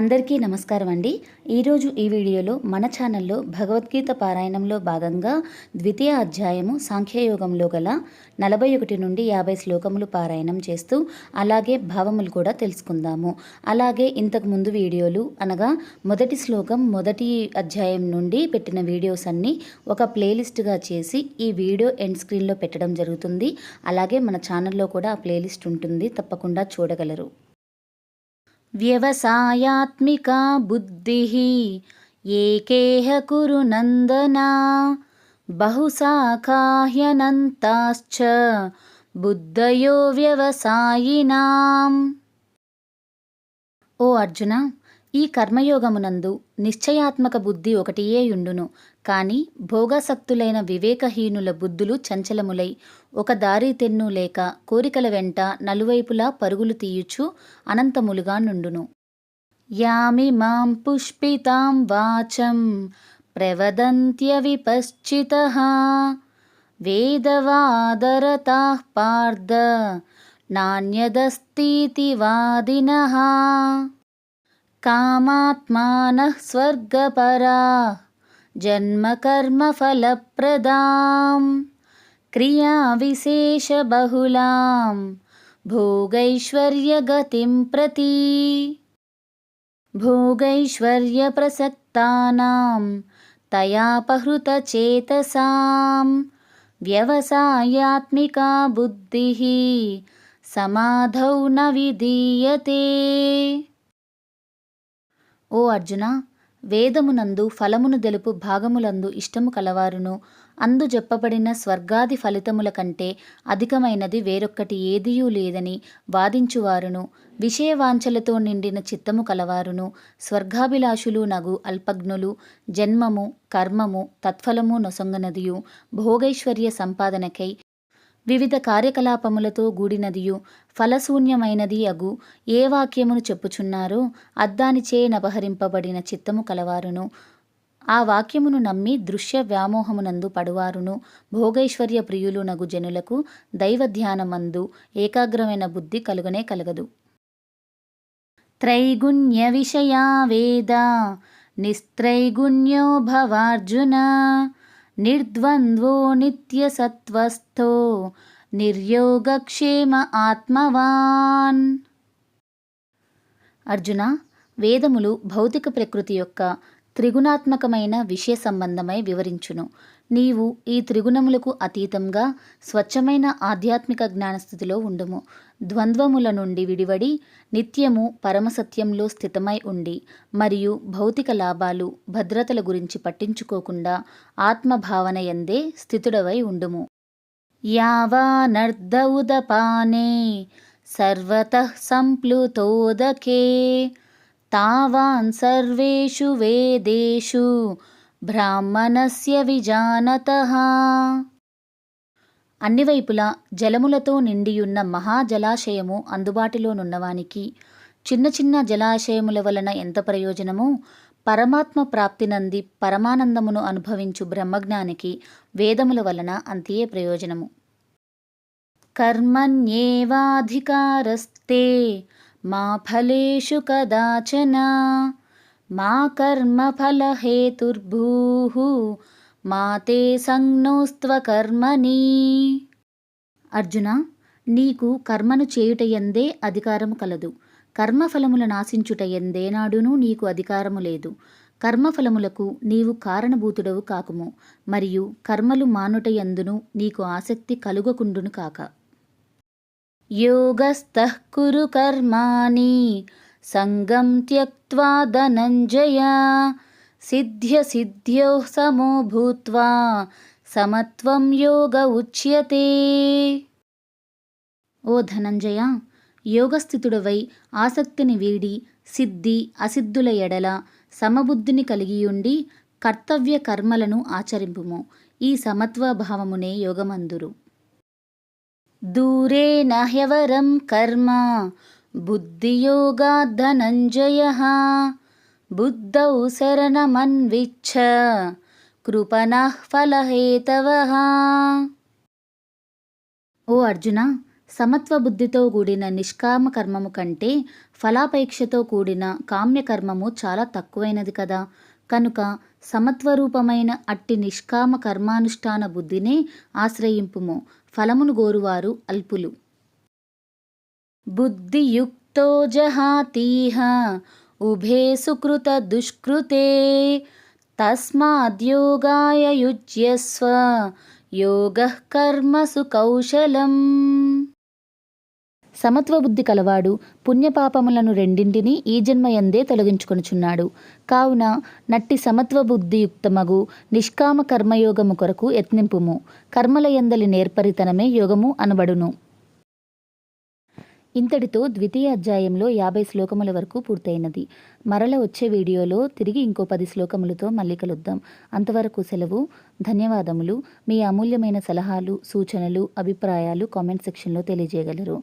అందరికీ నమస్కారం అండి. ఈరోజు ఈ వీడియోలో మన ఛానల్లో భగవద్గీత పారాయణంలో భాగంగా ద్వితీయ అధ్యాయము సాంఖ్యయోగంలో గల నలభై ఒకటి నుండి యాభై శ్లోకములు పారాయణం చేస్తూ అలాగే భావములు కూడా తెలుసుకుందాము. అలాగే ఇంతకు ముందు వీడియోలు అనగా మొదటి శ్లోకం మొదటి అధ్యాయం నుండి పెట్టిన వీడియోస్ అన్నీ ఒక ప్లేలిస్ట్గా చేసి ఈ వీడియో ఎండ్ స్క్రీన్లో పెట్టడం జరుగుతుంది. అలాగే మన ఛానల్లో కూడా ఆ ప్లేలిస్ట్ ఉంటుంది. తప్పకుండా చూడగలరు. व्यवसायात्मिका बुद्धिः। एकेह कुरु नन्दना। बहुशाखा ह्यनन्ताश्च बुद्धयो व्यवसायिनाम्। ओ अर्जुन। ఈ కర్మయోగమునందు నిశ్చయాత్మక బుద్ధి ఒకటియే యుండును. కాని భోగాసక్తులైన వివేకహీనుల బుద్ధులు చంచలములై ఒక దారి తెన్ను లేక కోరికల వెంట నలువైపులా పరుగులు తీయుచు అనంతములుగా నుండును. యామి మాం పుష్పితాం వాచం ప్రవదంత్య విపశ్చిత వేదవాదరతా పార్థ నాణ్యదస్తీతి వాదినః కామాత్మానః స్వర్గపరా జన్మకర్మఫలప్రదాం క్రియావిశేషబహుళాం భోగైశ్వర్యగతిం ప్రతి భోగైశ్వర్యప్రసక్తానాం తయాపహృతచేతసాం వ్యవసాయాత్మికా బుద్ధిः సమాధౌ న విధీయతే ఓ అర్జున వేదమునందు ఫలమును తెలుపు భాగములందు ఇష్టము కలవారును. అందు చెప్పబడిన స్వర్గాది ఫలితముల కంటే అధికమైనది వేరొక్కటి ఏదియూ లేదని వాదించువారును. విషయవాంఛలతో నిండిన చిత్తము కలవారును. స్వర్గాభిలాషులు నగు అల్పజ్ఞులు జన్మము కర్మము తత్ఫలము నొసొంగనదియు భోగైశ్వర్య సంపాదనకై వివిధ కార్యకలాపములతో గూడినదియు ఫలశూన్యమైనది అగు. ఏ వాక్యమును చెప్పుచున్నారో అద్దానిచే నపహరింపబడిన చిత్తము కలవారును. ఆ వాక్యమును నమ్మి దృశ్య వ్యామోహమునందు పడువారును. భోగైశ్వర్య ప్రియులు నగు జనులకు దైవధ్యానమందు ఏకాగ్రమైన బుద్ధి కలుగనే కలగదు. త్రైగుణ్య విషయా వేద నిస్త్రైగుణ్యో భవార్జున నిర్ద్వంద్వో నిత్యసత్వస్థో నిర్యోగక్షేమ ఆత్మవాన్ అర్జున వేదములు భౌతిక ప్రకృతి యొక్క త్రిగుణాత్మకమైన విషయ సంబంధమై వివరించును. నీవు ఈ త్రిగుణములకు అతీతంగా స్వచ్ఛమైన ఆధ్యాత్మిక జ్ఞానస్థితిలో ఉండుము. ద్వంద్వముల నుండి విడివడి నిత్యము పరమసత్యంలో స్థితమై ఉండి మరియు భౌతిక లాభాలు భద్రతల గురించి పట్టించుకోకుండా ఆత్మభావన ఎందే స్థితుడవై ఉండుము. యావానర్ధ ఉదపానే సర్వత సంప్లుతోదకే తావాన్ సర్వేషు వేదేషు బ్రాహ్మణస్య విజానత అన్ని వైపులా జలములతో నిండియున్న మహాజలాశయము అందుబాటులోనున్నవానికి చిన్న చిన్న జలాశయముల వలన ఎంత ప్రయోజనమో పరమాత్మ ప్రాప్తినంది పరమానందమును అనుభవించు బ్రహ్మజ్ఞానికి వేదముల వలన అంతే ప్రయోజనము. కర్మణ్యేవాధికారస్తే మా ఫలేషు కదాచన మా కర్మఫలహేతుర్భూః మా తే సంజ్ఞోస్త్వకర్మణి అర్జున నీకు కర్మను చేయుటయందే అధికారము కలదు. కర్మఫలముల నాశించుట ఎందేనాడునూ నీకు అధికారము లేదు. కర్మఫలములకు నీవు కారణభూతుడవు కాకుము మరియు కర్మలు మానుటయందును నీకు ఆసక్తి కలుగకుండును కాక. యోగస్థః కురు కర్మాణి సంగం త్యక్త్వా ధనంజయ సిద్ధ్య సిద్ధ్యో సమో సమత్వం యోగ ఉచ్యతే. ఓ ధనంజయ యోగస్థితుడవై ఆసక్తిని వీడి సిద్ధి అసిద్ధుల ఎడల సమబుద్ధిని కలిగియుండి కర్తవ్య కర్మలను ఆచరింపుము. ఈ సమత్వ భావమునే యోగమందురు. దూరే నహ్యవరం కర్మ బుద్ధియోగాద్ ధనంజయ బుద్ధౌ శరణమన్విచ్ఛ కృపణః ఫలహేతవః ఓ అర్జున సమత్వ బుద్ధితో కూడిన నిష్కామ కర్మము కంటే ఫలాపేక్షతో కూడిన కామ్యకర్మము చాలా తక్కువైనది కదా. కనుక సమత్వరూపమైన అట్టి నిష్కామ కర్మానుష్ఠాన బుద్ధినే ఆశ్రయింపుము. ఫలమును గోరువారు అల్పులు. బుద్ధియుక్తో జహాతీహ ఉభే సుకృత దుష్కృతే తస్మాద్యోగాయ యుజ్యస్వ యోగ కర్మసు కౌశలం సమత్వ బుద్ధి కలవాడు పుణ్యపాపములను రెండింటినీ ఈ జన్మయందే తొలగించుకొనుచున్నాడు. కావున నట్టి సమత్వ బుద్ధియుక్తమగు నిష్కామ కర్మయోగము కొరకు యత్నింపుము. కర్మలయందలి నేర్పరితనమే యోగము అనబడును. ఇంతటితో ద్వితీయ అధ్యాయంలో యాభై శ్లోకముల వరకు పూర్తయినది. మరల వచ్చే వీడియోలో తిరిగి ఇంకో పది శ్లోకములతో మళ్ళీ కలుద్దాం. అంతవరకు సెలవు. ధన్యవాదములు. మీ అమూల్యమైన సలహాలు సూచనలు అభిప్రాయాలు కామెంట్ సెక్షన్లో తెలియజేయగలరు.